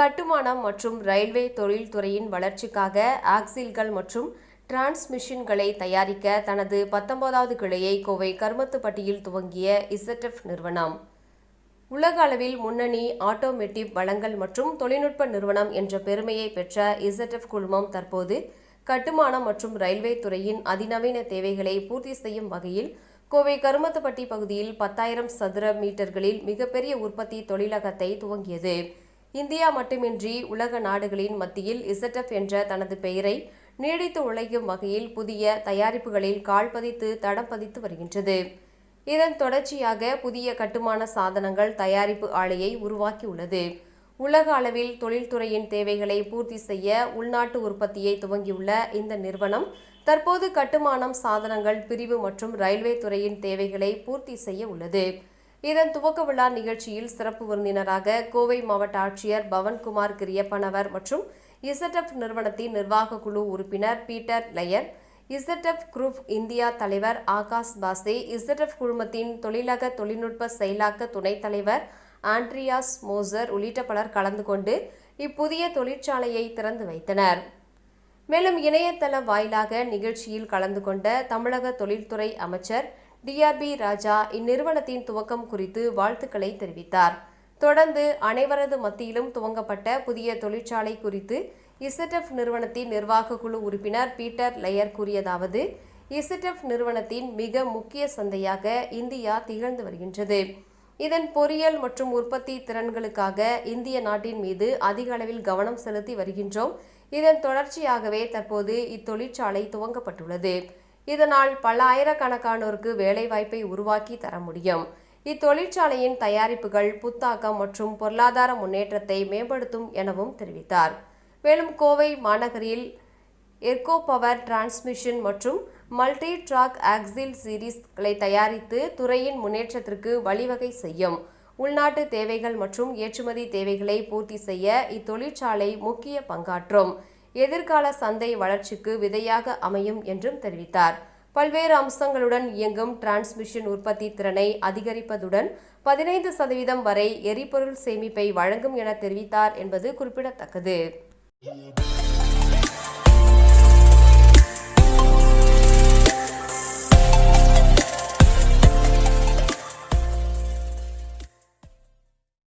கட்டுமானம் மற்றும் ரயில்வே தொழில்துறையின் வளர்ச்சிக்காக ஆக்சில்கள் மற்றும் டிரான்ஸ்மிஷன்களை தயாரிக்க தனது பத்தொன்பதாவது கிளையை கோவை கருமத்துப்பட்டியில் துவங்கிய இசட்எஃப் நிறுவனம். உலக அளவில் முன்னணி ஆட்டோமேட்டிவ் வளங்கள் மற்றும் தொழில்நுட்ப நிறுவனம் என்ற பெருமையை பெற்ற இசட்எஃப் குழுமம் தற்போது கட்டுமானம் மற்றும் ரயில்வே துறையின் அதிநவீன தேவைகளை பூர்த்தி செய்யும் வகையில் கோவை கருமத்துப்பட்டி பகுதியில் பத்தாயிரம் சதுர மீட்டர்களில் மிகப்பெரிய உற்பத்தி தொழிலகத்தை துவங்கியது. இந்தியா மட்டுமின்றி உலக நாடுகளின் மத்தியில் இசட்எஃப் என்ற தனது பெயரை நீடித்து உழைக்கும் வகையில் புதிய தயாரிப்புகளில் கால் பதித்து தடம் பதித்து வருகின்றது. இதன் தொடர்ச்சியாக புதிய கட்டுமான சாதனங்கள் தயாரிப்பு ஆலையை உருவாக்கியுள்ளது. உலக அளவில் தொழில்துறையின் தேவைகளை பூர்த்தி செய்ய உள்நாட்டு உற்பத்தியை துவங்கியுள்ள இந்த நிறுவனம் தற்போது கட்டுமானம் சாதனங்கள் பிரிவு மற்றும் ரயில்வே துறையின் தேவைகளை பூர்த்தி செய்ய உள்ளது. இதன் துவக்க விழா நிகழ்ச்சியில் சிறப்பு விருந்தினராக கோவை மாவட்ட ஆட்சியர் பவன்குமார் கிரியப்பனவர் மற்றும் இசட்எஃப் நிறுவனத்தின் நிர்வாக குழு உறுப்பினர் Peter Laier ZF group India தலைவர் ஆகாஷ் பாசே இசட்எஃப் குழுமத்தின் தொழிலக தொழில்நுட்ப செயலாக்க துணைத் தலைவர் ஆண்ட்ரியாஸ் மோசர் உள்ளிட்ட பலர் கலந்து கொண்டு இப்புதிய தொழிற்சாலையை திறந்து வைத்தனர். மேலும் இணையதளம் வாயிலாக நிகழ்ச்சியில் கலந்து கொண்ட தமிழக தொழில்துறை அமைச்சர் டிஆர்பி ராஜா இந்நிறுவனத்தின் துவக்கம் குறித்து வாழ்த்துக்களை தெரிவித்தார். தொடர்ந்து அனைவரது மத்தியிலும் துவங்கப்பட்ட புதிய தொழிற்சாலை குறித்து இசட்எஃப் நிறுவனத்தின் நிர்வாக குழு உறுப்பினர் பீட்டர் லயர் கூறியதாவது இசட்எஃப் நிறுவனத்தின் மிக முக்கிய சந்தையாக இந்தியா திகழ்ந்து வருகின்றது. இதன் பொறியியல் மற்றும் உற்பத்தி திறன்களுக்காக இந்திய நாட்டின் மீது அதிக அளவில் கவனம் செலுத்தி வருகின்றோம். இதன் தொடர்ச்சியாகவே தற்போது இத்தொழிற்சாலை துவங்கப்பட்டுள்ளது. இதனால் பல ஆயிரக்கணக்கானோருக்கு வேலைவாய்ப்பை உருவாக்கி தர முடியும். இத்தொழிற்சாலையின் தயாரிப்புகள் புத்தாக்கம் மற்றும் பொருளாதார முன்னேற்றத்தை மேம்படுத்தும் எனவும் தெரிவித்தார். மேலும் கோவை மாநகரில் எர்கோ பவர் டிரான்ஸ்மிஷன் மற்றும் மல்டி ட்ராக் ஆக்சில் சீரீஸ்களை தயாரித்து துறையின் முன்னேற்றத்திற்கு வழிவகை செய்யும். உள்நாட்டு தேவைகள் மற்றும் ஏற்றுமதி தேவைகளை பூர்த்தி செய்ய இத்தொழிற்சாலை முக்கிய பங்காற்றும். எதிர்கால சந்தை வளர்ச்சிக்கு விதையாக அமையும் என்றும் தெரிவித்தார். பல்வேறு அம்சங்களுடன் இயங்கும் டிரான்ஸ்மிஷன் உற்பத்தி திறனை அதிகரிப்பதுடன் பதினைந்து சதவீதம் வரை எரிபொருள் சேமிப்பை வழங்கும் என தெரிவித்தார் என்பது குறிப்பிடத்தக்கது.